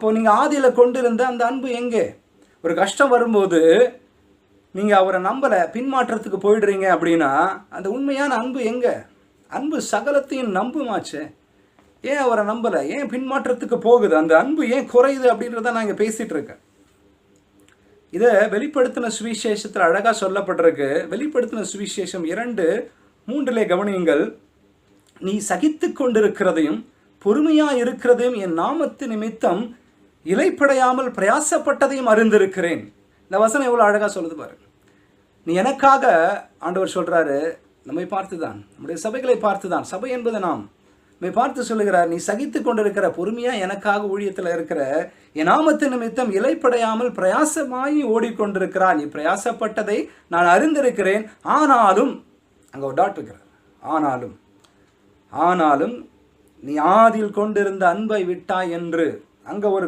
அப்போ நீங்கள் ஆதியில் கொண்டிருந்த அந்த அன்பு எங்கே? ஒரு கஷ்டம் வரும்போது நீங்கள் அவரை நம்பலை பின்மாற்றத்துக்கு போயிடுறீங்க அப்படின்னா அந்த உண்மையான அன்பு எங்கே? அன்பு சகலத்தையும் நம்புமாச்சே. ஏன் அவரை நம்பலை? ஏன் பின்மாற்றத்துக்கு போகுது? அந்த அன்பு ஏன் குறையுது அப்படின்றத நான் இங்கே பேசிகிட்டு இருக்கேன். இதை வெளிப்படுத்தின சுவிசேஷத்தில் அழகாக சொல்லப்பட்டிருக்கு. வெளிப்படுத்தின சுவிசேஷம் இரண்டு மூன்றிலே கவனியுங்கள். நீ சகித்து கொண்டிருக்கிறதையும் பொறுமையாக இருக்கிறதையும் என் நாமத்து நிமித்தம் இலைப்படையாமல் பிரயாசப்பட்டதையும் அறிந்திருக்கிறேன். இந்த வசனம் எவ்வளோ அழகாக சொல்லுது பாருங்க நீ எனக்காக ஆண்டவர் சொல்கிறாரு நம்மை பார்த்து தான் நம்முடைய சபைகளை பார்த்து தான் சபை என்பது நாம். நம்மை பார்த்து சொல்லுகிறார் நீ சகித்து கொண்டிருக்கிற பொறுமையாக எனக்காக ஊழியத்தில் இருக்கிற என் நாமத்து நிமித்தம் இலைப்படையாமல் பிரயாசமாகி ஓடிக்கொண்டிருக்கிறார். நீ பிரயாசப்பட்டதை நான் அறிந்திருக்கிறேன். ஆனாலும் அங்கே ஒரு டாட் வைக்கிறார். ஆனாலும் ஆனாலும் நீ ஆதில் கொண்டிருந்த அன்பை விட்டாய் என்று அங்கே ஒரு